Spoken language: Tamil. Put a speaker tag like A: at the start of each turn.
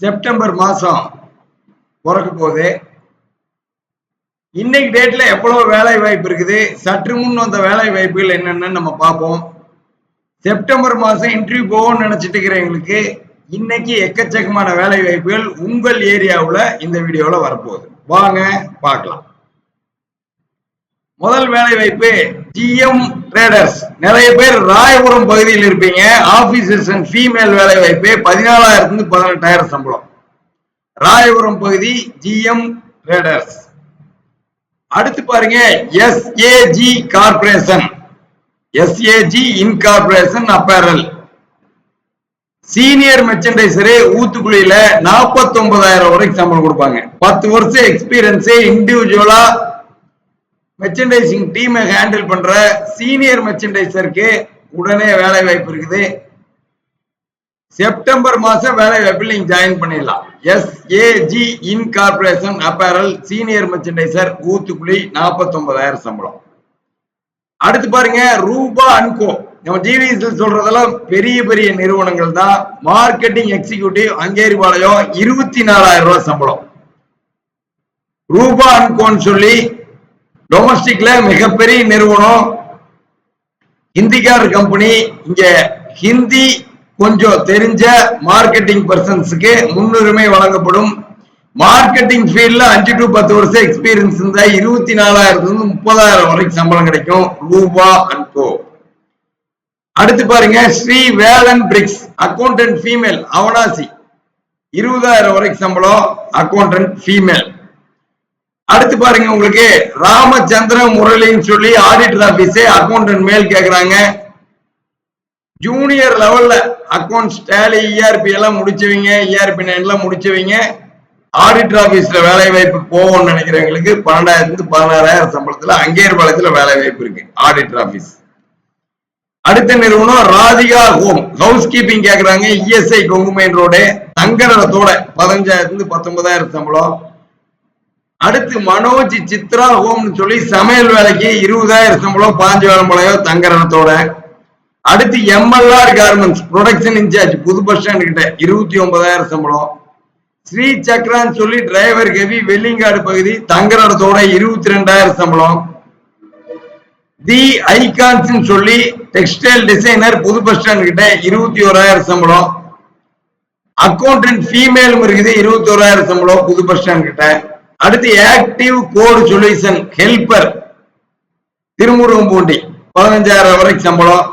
A: செப்டம்பர் மாசம் பிறக்க போகுது இன்னைக்கு டேட்ல எவ்வளவு வேலை வாய்ப்பு இருக்குது. சற்று முன் வந்த வேலை வாய்ப்புகள் என்னென்னு நம்ம பார்ப்போம். செப்டம்பர் மாசம் இன்டர்வியூ போகணும்னு நினைச்சிட்டு இருக்கிறவங்களுக்கு இன்னைக்கு எக்கச்சக்கமான வேலை வாய்ப்புகள் உங்கள் ஏரியாவில் இந்த வீடியோவில் வரப்போகுது. வாங்க பார்க்கலாம். முதல் வேலை வாய்ப்பு ஜிஎம் ட்ரேடர்ஸ் நிறைய பேர் ராயபுரம் பகுதியில் இருப்பீங்க. ஆபீசர்ஸ் அண்ட் ஃபீமேல் வேலை வாய்ப்பு பதினாலாயிரத்துலேருந்து பதினெட்டாயிரம் சம்பளம். ராயபுரம் பகுதி ஜிஎம் ட்ரேடர்ஸ் அடுத்து பாருங்க SAG corporation SAG incorporation apparel senior merchandiser ஊத்துக்குழியில நாற்பத்தி ஒன்பதாயிரம் வரைக்கும் சம்பளம் கொடுப்பாங்க. பத்து வருஷம் எக்ஸ்பீரியன்ஸே இண்டிவிஜுவலா மெர்ச்சன்டைசிங் டீமை ஹேண்டில் பண்ற சீனியர் மெர்ச்சன்டைசருக்கு உடனே வேலை வாய்ப்பு இருக்குது. செப்டம்பர் மாசம் வேலை வாய்ப்பில் நீங்க ஜாயின் பண்ணிடலாம். SAG incorporation apparel senior merchandiser Uthukuli நாற்பத்தி ஒன்பதாயிரம் சம்பளம். அடுத்து பாருங்க ரூபா அன்கோ நம்ம ஜிவிஎஸ்ல சொல்றதெல்லாம் பெரிய பெரிய நிறுவனங்கள் தான். மார்க்கெட்டிங் எக்ஸிகியூட்டிவ் அங்கேரிபாளையம் இருபத்தி நாலாயிரம் ரூபாய் சம்பளம். ரூபா அன்கோன்னு சொல்லி டொமஸ்டிக்ல மிகப்பெரிய நிறுவனம் ஹிந்திக்கார் கம்பெனி இங்க ஹிந்தி கொஞ்சம் தெரிஞ்ச மார்க்கெட்டிங் பர்சன்ஸுக்கு முன்னுரிமை வழங்கப்படும். மார்க்கெட்டிங் ஃபீல்ட்ல அஞ்சு டு பத்து வருஷம் எக்ஸ்பீரியன்ஸ் இருந்தா இருபத்தி நாலாயிரத்துல இருந்து முப்பதாயிரம் வரைக்கும் சம்பளம் கிடைக்கும். ரூபா அண்ட் கோ அடுத்து பாருங்க Sri Velan bricks accountant female Avanashi. இருபதாயிரம் வரைக்கும் சம்பளம் அக்கௌண்டன்ட் ஃபீமேல் அடுத்து பாருங்க உங்களுக்கு ராமச்சந்திர முரளின்னு சொல்லி ஆடிட்டர் ஆபீஸ் அக்கௌண்டன்ட் மேல் கேக்குறாங்க. ஜூனியர் லெவல்ல அக்கௌண்ட்ஸ் டேலி இஆர்பி எல்லாம் முடிச்சவங்க இஆர்பி நைன் எல்லாம் முடிச்சவங்க ஆடிட்டர் ஆபீஸ்ல வேலை வாய்ப்பு போகும்னு நினைக்கிறவங்களுக்கு பன்னெண்டாயிரத்து பதினாறாயிரம் சம்பளத்துல அங்கேயர் பாளையத்துல வேலை வாய்ப்பு இருக்கு ஆடிட்டர் ஆபீஸ் அடுத்த நிறுவனம் ராதிகா ஹோம் ஹவுஸ் கீப்பிங் கேக்குறாங்க இஎஸ்ஐ கொங்குமைன் ரோடு தங்கரத்தோட பதினஞ்சாயிரத்துல பத்தொன்பதாயிரம் சம்பளம். அடுத்து மனோஜ் சித்ரா ஹோம்னு சொல்லி சமையல் வேலைக்கு இருபதாயிரம் சம்பளம் பதினஞ்சாயிரம் வேலம்பாளையம் தங்கரணத்தோட. அடுத்து எம்எல்ஆர் கார்மெண்ட்ஸ் ப்ரொடக்ஷன் இன்சார்ஜ் புது பஸ் ஸ்டாண்ட் கிட்ட இருபத்தி ஒன்பதாயிரம் சம்பளம். ஸ்ரீ சக்ரான்னு சொல்லி டிரைவர் கவி வெள்ளிங்காடு பகுதி தங்கரணத்தோட இருபத்தி ரெண்டாயிரம் சம்பளம். தி ஐகான்ஸ் சொல்லி டெக்ஸ்டைல் டிசைனர் புது பஸ் ஸ்டாண்ட் கிட்ட இருபத்தி ஓராயிரம் சம்பளம். அக்கௌண்டன்ட் ஃபீமேலும் இருக்குது இருபத்தி ஓராயிரம் சம்பளம் புது பஸ் ஸ்டாண்ட் கிட்ட. அடுத்து active code solution helper Thirumuruganpoondi பதினஞ்சாயிரம் வரைக்கும் சம்பளம்.